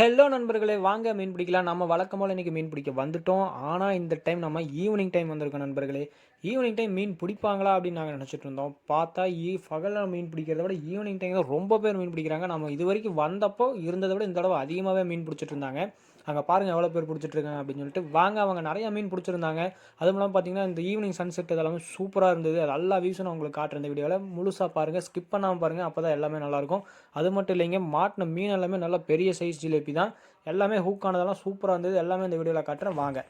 Hello நண்பர்களே வாங்க மீன் பிடிக்கலாம். நம்ம வழக்கம் போல் இன்றைக்கி மீன் பிடிக்க வந்துட்டோம். ஆனால் இந்த டைம் நம்ம ஈவினிங் டைம் வந்திருக்கோம் நண்பர்களே. ஈவினிங் டைம் மீன் பிடிப்பாங்களா அப்படின்னு நாங்கள் நினச்சிட்டு இருந்தோம். பார்த்தா ஈ பகலில் மீன் பிடிக்கிறத விட ஈவினிங் டைம் தான் ரொம்ப பேர் மீன் பிடிக்கிறாங்க. நம்ம இது வரைக்கும் வந்தப்போ இருந்ததை விட இந்த தடவை அதிகமாகவே மீன் பிடிச்சிட்டு இருந்தாங்க. அங்கே பாருங்கள் எவ்வளோ பேர் பிடிச்சிட்ருக்காங்க அப்படின்னு சொல்லிட்டு வாங்க அவங்க நிறைய மீன் பிடிச்சிருந்தாங்க. அதுவும் இல்லாமல் பார்த்தீங்கன்னா இந்த ஈவினிங் சன்செட் இதெல்லாமே சூப்பராக இருந்தது. அது எல்லா வியூஸும் நான் உங்களுக்கு காட்டுறேன். இந்த வீடியோவில் முழுசாக பாருங்கள் ஸ்கிப் பண்ணாமல் பாருங்கள் அப்போ தான் எல்லாமே நல்லாயிருக்கும் அது மட்டும் இல்லைங்க மாட்டின மீன் எல்லாமே நல்லா பெரிய சைஸ் ஜிலேபி தான். எல்லாமே ஹூக் ஆனதெல்லாம் சூப்பராக இருந்தது. எல்லாமே இந்த வீடியோவில் காட்டுறேன். வாங்க.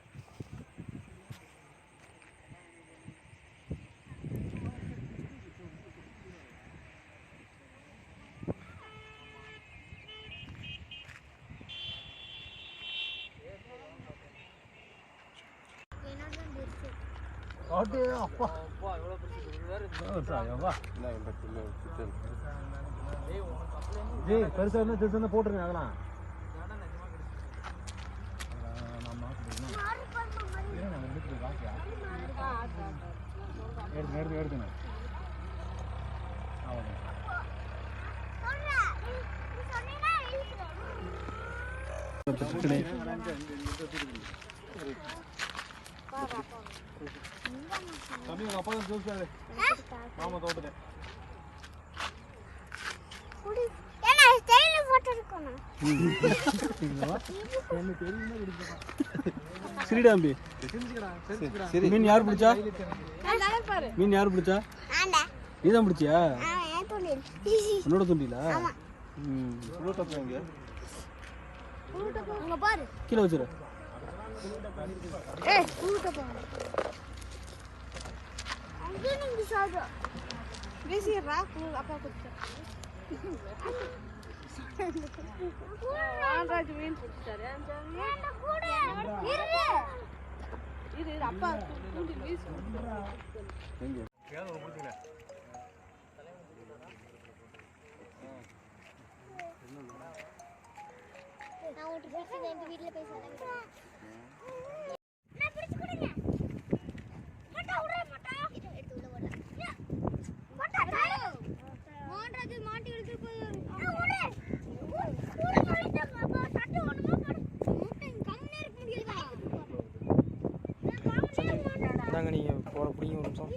ஜி பெருசாக இருந்தால் திருட்டு வந்து போட்டுருங்க அதெல்லாம். எடுத்து எடுத்து எடுத்துங்க தம்பி உங்கள் அப்பா தான் ஜூஸ் மாமா தோட்டத்தை ஸ்ரீடாம்பி மீன் யார் பிடிச்சா? மீன் யார் பிடிச்சா ஆண்டா நீ தான் பிடிச்சியா உன்னோட துண்டிலா? ம். அங்க பாரு. கீழே வச்சிரு. ஏய் கூட்ட பாரு அங்கே நீங்க சாதோ பேசிடுறா அப்பா குத்த ஆண்ட்ராய்டு மீன் பிடிச்சாரு கூட இரு இது இது அப்பா தூண்டி வீசு நான் உன்கிட்ட பேசி எங்க வீட்ல பேசுறேன் நான் பிடிச்சு கொடுங்க. மட்டா உடற மட்டா. எடுத்து உள்ள போடலாம் மட்டா மாண்டது மாட்டி எடுத்து போய் இந்தாங்க நீங்கள் போகிற பிடிங்க ஒரு நிமிஷம்.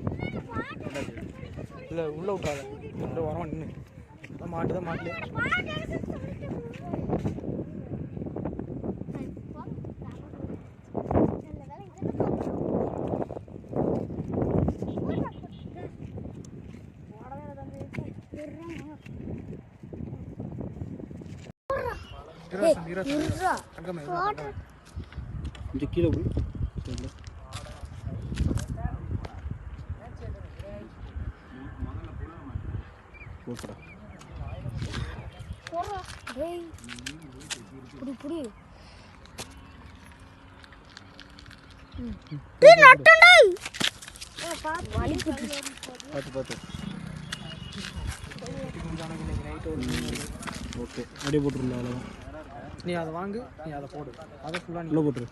இல்லை உள்ளே விட்றாத உள்ளே வரோம் நின்று மாட்டுதான் மாட்டல கொஞ்சம் கீழே போய்? போட்டுடா. புடி புடி. பார்த்து பார்த்து ஓகே. அப்படியே போட்டுருந்தா அவ்வளோதான் நீ அதை வாங்கு நீ அதை போடு. அதை ஃபுல்லாக நீ போட்டுரு.